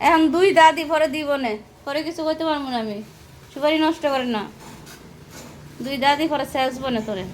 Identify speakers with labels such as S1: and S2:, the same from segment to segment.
S1: এখন দুই দাদি পরে দিব নে পরে কিছু করতে পারব না আমি। সুপারি নষ্ট করে না। দুই দাদি পরে শেষ বনে তোরে।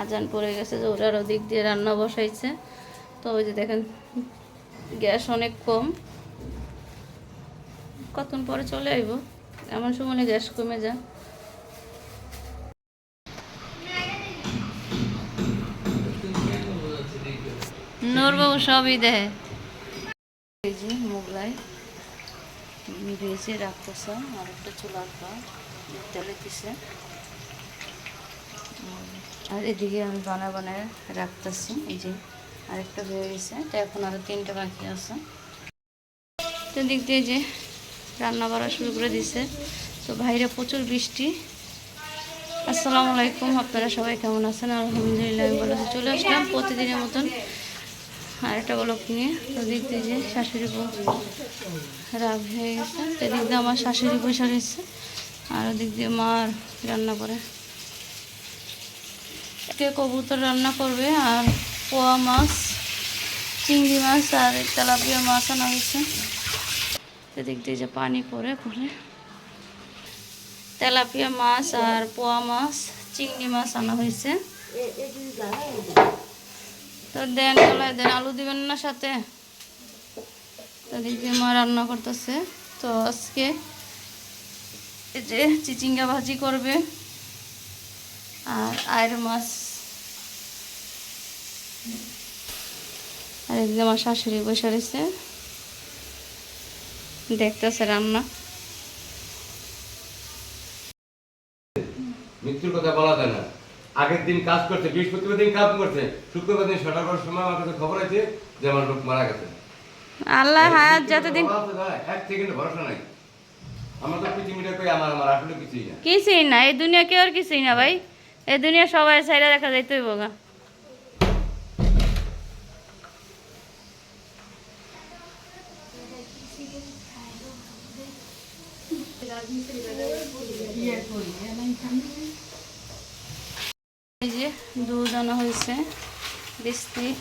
S1: আজান পড়ে গেছে যে ওরার ওদিক দিয়ে রান্না বসাইছে। তো ওই যে দেখেন, গ্যাস অনেক কম। কতক্ষণ পরে চলে আইব? এমন সময় গ্যাস কমে যায়। নূরবাবু সবই দেয়। এই যে মোগলাই ভেজে রাখতেছে আর একটা চুলার পা, তেলে আর এদিকে আমি বানা বানায় রাখতেছি, এই যে আরেকটা হয়ে গেছে তো এখন আরও তিনটা বাকি আছে। তো দিক দিয়ে যে রান্না বাড়া শুরু করে দিছে। তো বাইরে প্রচুর বৃষ্টি। আসসালামু আলাইকুম, আপনারা সবাই কেমন আছেন? আলহামদুলিল্লাহ, আমি ভালো আছি। চলে আসলাম প্রতিদিনের মতন আরেকটা বলক নিয়ে তো দিয়ে যে শাশুড়ি বউ রাগ হয়ে গেছে। তো দিক দিয়ে আমার শাশুড়ি বসে রয়েছে আর ওদিক দিয়ে মার রান্না করে। কে কবুতর রান্না করবে আর পোয়া মাছ, চিংড়ি মাছ আর তেলাপিয়া মাছ আনা হয়েছে। এদিক দিয়ে যে পানি পরে তেলাপিয়া মাছ আর পোয়া মাছ, চিংড়ি মাছ আনা হয়েছে। তো দেন, গলায় দেন, আলু দিবেন না সাথে। তো এদিক মা রান্না করতেছে। তো আজকে এই যে চিচিঙ্গা ভাজি করবে আর আয়ের মাছ। আর একদম আমার শাশুড়ি বসে রয়েছে। দেখতেছে রান্না।
S2: মৃত্যুর কথা বলা যায় না। আগের দিন কাজ করছে বৃহস্পতিবার দিন কাজ করছে। শুক্রবার দিন ছটা করার সময় আমার কাছে খবর আছে যে আমার লোক মারা গেছে।
S1: আল্লাহ হায়াত যতদিন
S2: এক সেকেন্ড ভরসা নাই। আমার তো পৃথিবীটা কই আমার আমার আসলে কিছুই না।
S1: কিছুই না এই দুনিয়া কেউ আর কিছুই না ভাই। এই দুনিয়া সবাই সাইডে দেখা যাইতেই বোগা এই যে দুধ আনা হয়েছে বিস্কিট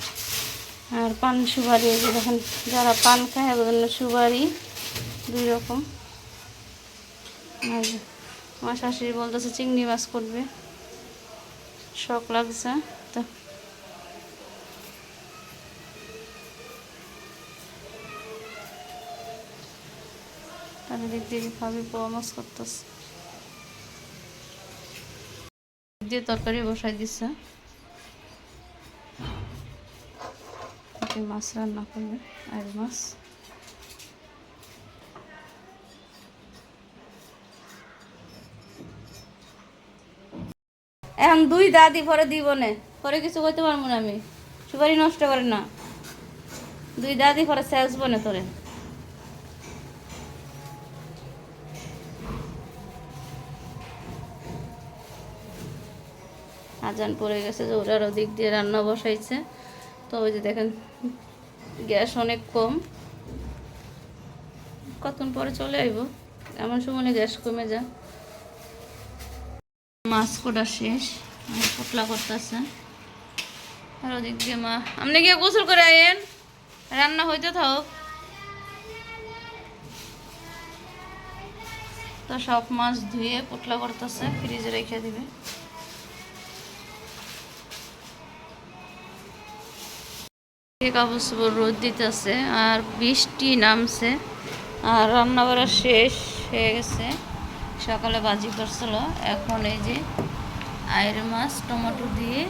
S1: আর পান সুপারি, এই যে দেখেন যারা পান খায় জন্য সুপারি দুই রকম। আর আমার শাশুড়ি বলতেছে চিংড়ি মাছ করবে। শখ লাগছে তো। তাহলে দিক দিয়ে পোয়া মাছ করতেছে। দিয়ে তরকারি বসাই দিচ্ছে মাছ রান্না করবে আর মাছ। এখন দুই দাদি পরে দিব নে, পরে কিছু করতে পারব না আমি। সুপারি নষ্ট করে না। দুই দাদি পরে শেষ বনে তোরে। আজান পড়ে গেছে যে ওরার ওদিক দিয়ে রান্না বসাইছে। তো ওই যে দেখেন, গ্যাস অনেক কম। কতক্ষণ পরে চলে আইব? এমন সময় গ্যাস কমে যায় মাছ কোটা শেষ পটলা করতেছে। আর ওদিক দিয়ে মা, আপনি গিয়ে গোসল করে আইয়েন রান্না হইতে থাক। তো সব মাছ ধুয়ে পটলা করতেছে, ফ্রিজে রেখে দিবে। কাপড় চোপড় রোদ দিতেছে আর বৃষ্টি নামছে। আর রান্না বাড়া শেষ হয়ে গেছে। সকালে বাজি করছিল। এখন এই যে আয়ের মাছ, টমেটো দিয়ে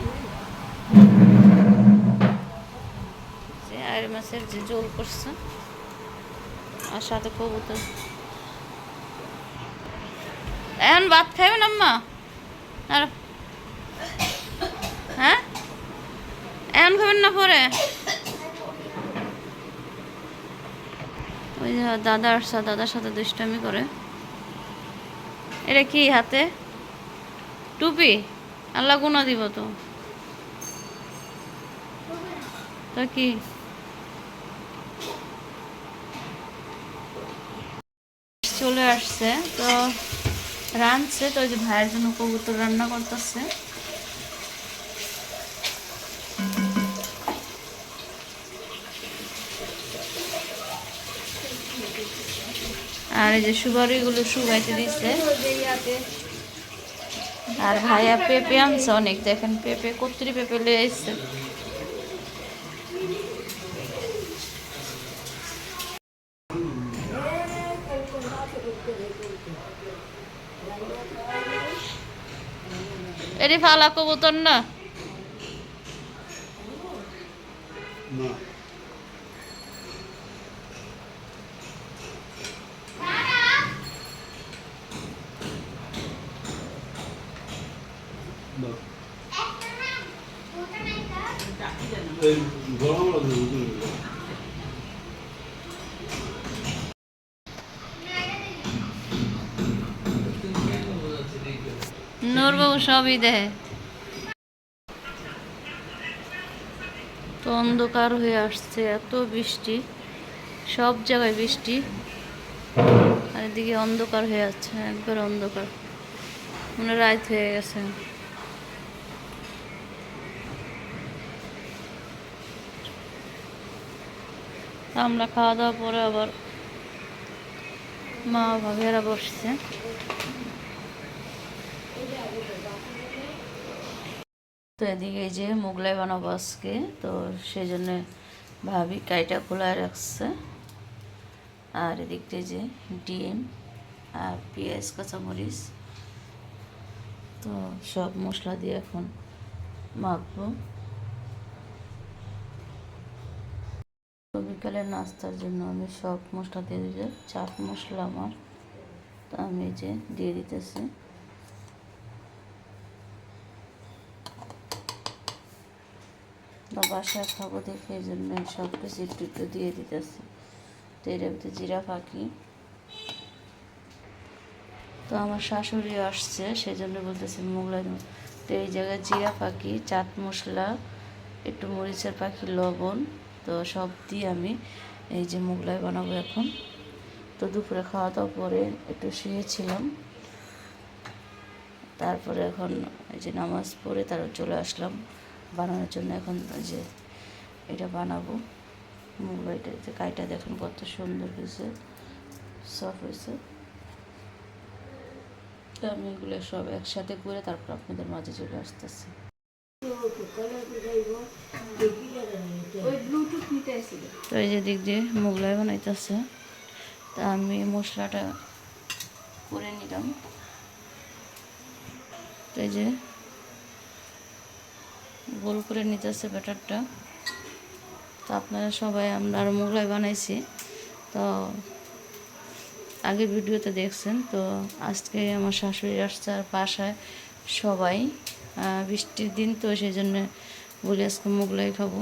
S1: যে আয়ের মাছের যে জোল করছে আর সাথে কবুতর। এখন ভাত খাইবেন আম্মা? আর হ্যাঁ? এখন খাবেন না পরে? ওই যে দাদা আসছে, দাদার সাথে দুষ্টামি করে। এটা কি হাতে? টুপি? আল্লাহ গুণা দিব তো। তো কি? চলে আসছে, তো রাঁধছে, তো ওই যে ভাইয়ের জন্য কবুতর রান্না করতেছে। আর এই যে সুপারিগুলো শুকাইতে দিচ্ছে। আর ভাইয়া পেঁপে আনছে অনেক, দেখেন পেঁপে, কত্রি পেঁপে লে এসছে। এটি ফালা কবুতর না। নূরবাবু সবই দেয়। তো অন্ধকার হয়ে আসছে, এত বৃষ্টি, সব জায়গায় বৃষ্টি। আর এদিকে অন্ধকার হয়ে যাচ্ছে, একবার অন্ধকার। মানে রাত হয়ে গেছে। আমরা খাওয়া দাওয়া পরে আবার মা ভাবেরা বসছে। তো এদিকে যে মোগলাই বানাবো আজকে, তো সেই জন্য ভাবি কাইটা খোলায় রাখছে। আর এদিক দিয়ে যে ডিম আর পেঁয়াজ, কাঁচামরিচ, তো সব মশলা দিয়ে এখন মাখবো। তো বিকালের নাস্তার জন্য আমি সব মশলা দিয়ে দিলে চাট মশলা আমার। তো আমি এই যে দিয়ে দিতেছি। বা বাসায় খাব দেখে এই জন্য সব কিছু একটু একটু দিয়ে দিতেছি। তো এর ভিতরে জিরা ফাঁকি। তো আমার শাশুড়ি আসছে সেই জন্য বলতেছি মোগলাই তো এই জায়গায় জিরা পাখি চাট মশলা, একটু মরিচের পাখি লবণ। তো সব দিয়ে আমি এই যে মোগলাই বানাবো এখন। তো দুপুরে খাওয়া দাওয়া পরে একটু শুয়েছিলাম। তারপরে এখন এই যে নামাজ পড়ে তারপর চলে আসলাম। বানানোর জন্য এখন যে এটা বানাবো। মোগলাইটা যে কাইটা দেখুন কত সুন্দর হয়েছে সফট হয়েছে। তো আমি এগুলো সব একসাথে করে তারপর আপনাদের মাঝে চলে আসতেছি। তো এই যে দিক দিয়ে মোগলাই বানাইতেছে, তা আমি মশলাটা করে নিলাম। তো এই যে গোল করে নিতেছে ব্যাটারটা। তো আপনারা সবাই, আমরা আর মোগলাই বানাইছি। তো আগের ভিডিওতে দেখছেন, তো আজকে আমার শাশুড়ি আসছে আর বাসায় সবাই। বৃষ্টির দিন, তো সেই জন্য বলি আজকে মোগলাই খাব।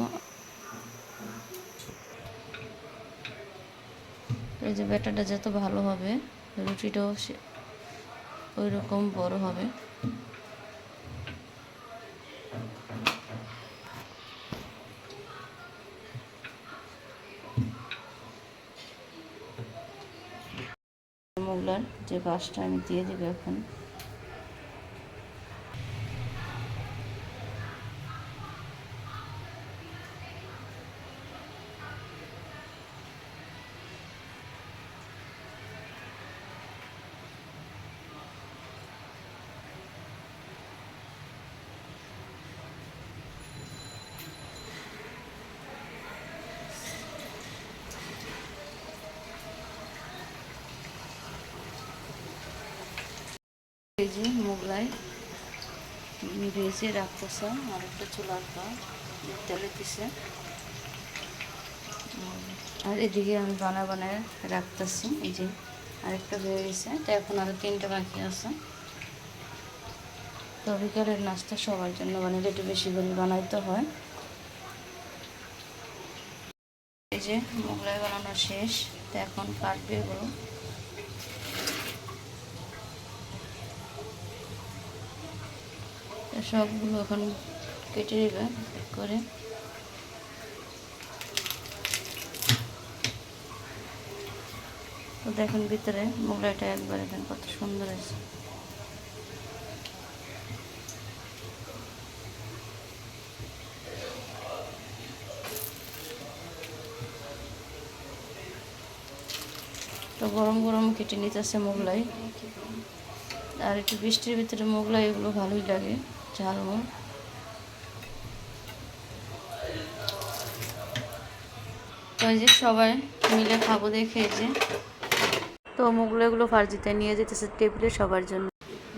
S1: এই যে ব্যাটারটা যত ভালো হবে, রুটিটাও ওই রকম বড় হবে। মোগলার যে গাছটা আমি দিয়ে দেবো এখন। যে মোগলাই, ভেজে রাখতেছে আর একটা চুলার পর তেলে দিছে। আর এদিকে আমি বানা বানায় রাখতেছি, এই যে আরেকটা হয়ে গেছে, তো এখন আরও তিনটা বাকি আছে। তো বিকালের নাস্তা সবার জন্য বানালে একটু বেশি করে বানাইতে হয়। এই যে মোগলাই বানানো শেষ, তো এখন কাটবে এগুলো সবগুলো এখন কেটে নেবে করে। তো দেখেন ভিতরে মোগলাইটা একবার দেখেন কত সুন্দর আছে তো গরম গরম কেটে নিতেছে মোগলাই। আর একটু বৃষ্টির ভিতরে মোগলাই এগুলো ভালোই লাগে। ঝালমুল তো এই যে সবাই মিলে খাব দেখে এই যে। তো মোগলাইগুলো ফার্জিতে নিয়ে যেতেছে টেবিলে সবার জন্য।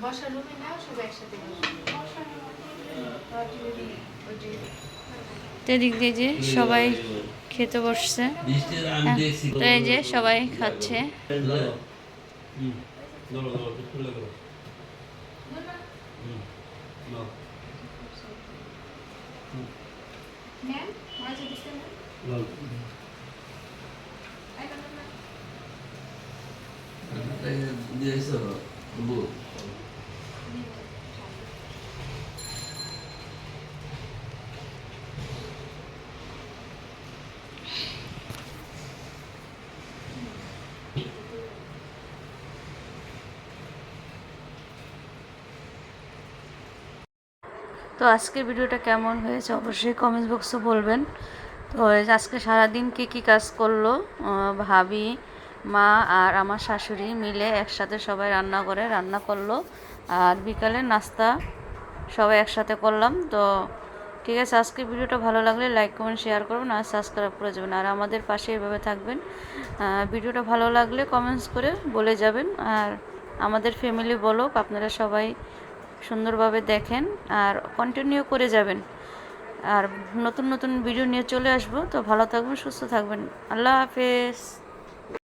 S3: বসার রুমে নাও সব একসাথে
S1: তো এদিক দিয়ে যে সবাই খেতে বসছে। হ্যাঁ, তো এই যে সবাই খাচ্ছে।
S4: হুম। ধরো ধরো খুলে ধরো হুম নাও
S3: ম্যাম মাঝে দিতে না
S4: নাও
S5: দিয়েছ বউ
S1: তো আজকের ভিডিওটা কেমন হয়েছে অবশ্যই কমেন্ট বক্সে বলবেন। তো আজকে সারাদিন কী কী কাজ করল ভাবি, মা আর আমার শাশুড়ি মিলে একসাথে সবাই রান্না করে, রান্না করল। আর বিকালে নাস্তা সবাই একসাথে করলাম। তো ঠিক আছে আজকে ভিডিওটা ভালো লাগলে লাইক কমেন্ট শেয়ার করবেন আর সাবস্ক্রাইব করে যাবেন। আর আমাদের পাশে এভাবে থাকবেন। ভিডিওটা ভালো লাগলে কমেন্টস করে বলে যাবেন। আর আমাদের ফ্যামিলি বলুক আপনারা সবাই সুন্দরভাবে দেখেন আর কন্টিনিউ করে যাবেন। আর নতুন নতুন ভিডিও নিয়ে চলে আসব। তো ভালো থাকবেন, সুস্থ থাকবেন। আল্লাহ হাফেজ।